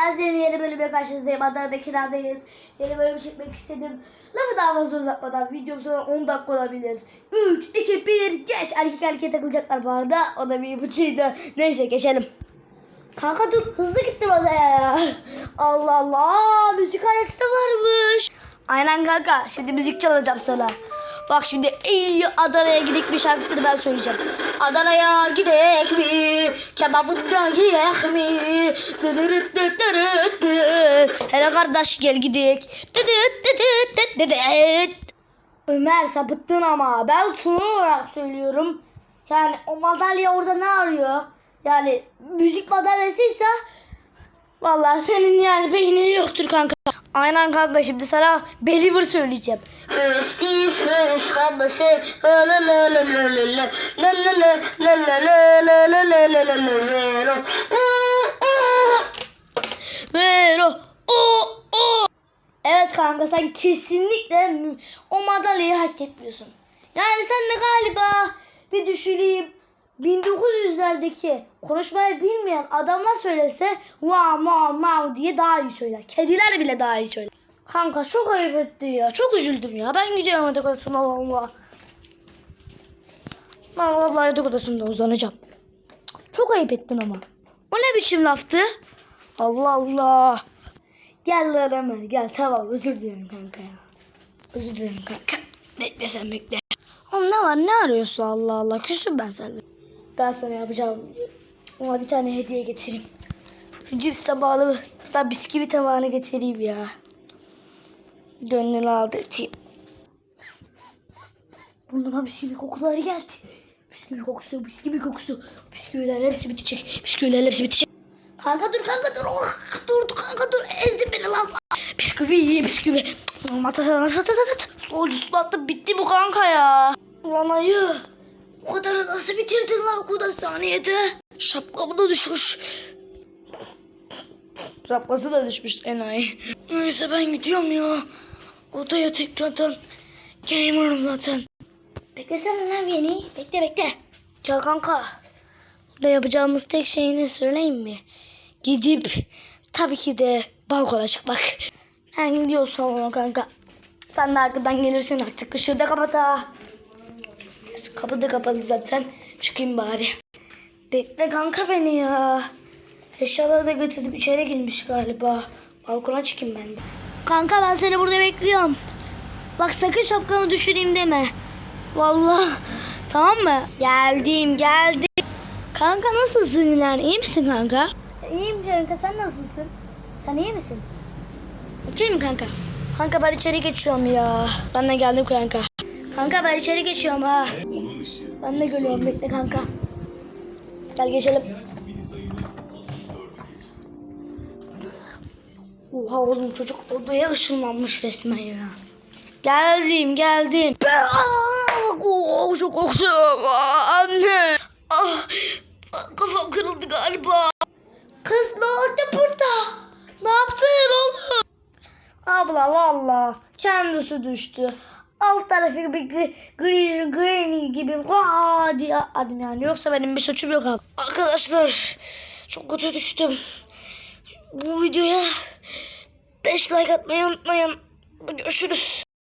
Yaz yeni bölüme karşınızdayım. Adana'da kiradayız. Yeni bölüm çekmek istedim. Lafı daha fazla uzatmadan videom sonra 10 dakika olabilir. 3, 2, 1 geç. Erkek erkeğe takılacaklar bu arada. O da bir ipucuydu. Neyse geçelim. Kanka dur hızlı gittim odaya ya. Allah Allah müzik aleti varmış. Aynen kanka şimdi müzik çalacağım sana. Bak şimdi ey Adana'ya gidik bir şarkısını ben söyleyeceğim. Adana'ya gidek mi? Kebabını da yiyek mi? Dırırıt dıt dırıt dıt. Hele kardeş gel gidik. Dıdıt dıdıt dıt dıdıt. Ömer sapıttın ama ben tunu olarak söylüyorum. Yani o madalya orada ne arıyor? Yani müzik madalyasıysa Vallahi senin yani beynin yoktur kanka. Aynen kanka şimdi sana Believer söyleyeceğim. Vero o o Evet kanka sen kesinlikle o madalyayı hak etmiyorsun. Yani sen de galiba bir düşüneyim 1900'lerdeki konuşmayı bilmeyen adamlar söylese wow wow wow diye daha iyi söyler. Kediler bile daha iyi söyler. Kanka çok ayıp etti ya. Çok üzüldüm ya. Ben gidiyorum yatak odasına valla. Ben vallahi yatak odasında uzanacağım. Çok ayıp ettin ama. O ne biçim laftı? Allah Allah. Gel lan Ömer gel tamam özür dilerim kanka ya. Özür dilerim kanka. Bekle sen bekle. Oğlum ne var ne arıyorsun Allah Allah küstüm ben seninle. Ben sana yapacağım. Ona bir tane hediye getireyim. Şu cips tabağını hatta bisküvi tabağını getireyim ya. Gönlünü aldırtayım. Burnuma bisküvi kokuları geldi. Bisküvi kokusu, bisküvi kokusu. Bisküviler hepsi bitecek. Bisküviler hepsi bitecek. Kanka dur kanka dur. Oh, dur kanka dur. Ezdin beni lan. Bisküvi bisküvi. Matasana nasıl tat tat. Solcusu attı bitti bu kanka ya. Ulan ayı. O kadarı nasıl bitirdin lan o kadar saniyede? Şapkamı da düşmüş. Şapkası da düşmüş enayi. Neyse ben gidiyorum ya. Odaya tekrardan gelemiyorum zaten. Beklesene lan beni. Bekle bekle. Gel kanka. Burada yapacağımız tek şey ne söyleyeyim mi? Gidip tabii ki de balkona çıkmak. Ben gidiyorum salona kanka. Sen de arkadan gelirsin artık. Işığı da kapat ha. Kapı da kapalı zaten. Çıkayım bari. Bekle kanka beni ya. Eşyaları da götürdüm. İçeri girmiş galiba. Balkona çıkayım ben de. Kanka ben seni burada bekliyorum. Bak sakın şapkanı düşüreyim deme. Vallahi. Tamam mı? Geldim geldim. Kanka nasılsın Milan? İyi misin kanka? İyiyim kanka sen nasılsın? Sen iyi misin? Mi kanka? Kanka ben içeri geçiyorum ya. Ben de geldim kanka. Kanka ben içeri geçiyorum ha. Ben de geliyorum bekle kanka. Gel geçelim. Oha oğlum çocuk odaya ışınlanmış resmen ya. Geldim geldim. Oh, çok korktum. Aa, Anne. Ah, kafam kırıldı galiba. Kız ne oldu burada? Ne yaptın oğlum? Abla valla kendisi düştü. Alt tarafı bir gri, granny gibi vaa diye adım yani. Yoksa benim bir suçum yok abi. Arkadaşlar çok kötü düştüm. Bu videoya 5 like atmayı unutmayın. Görüşürüz.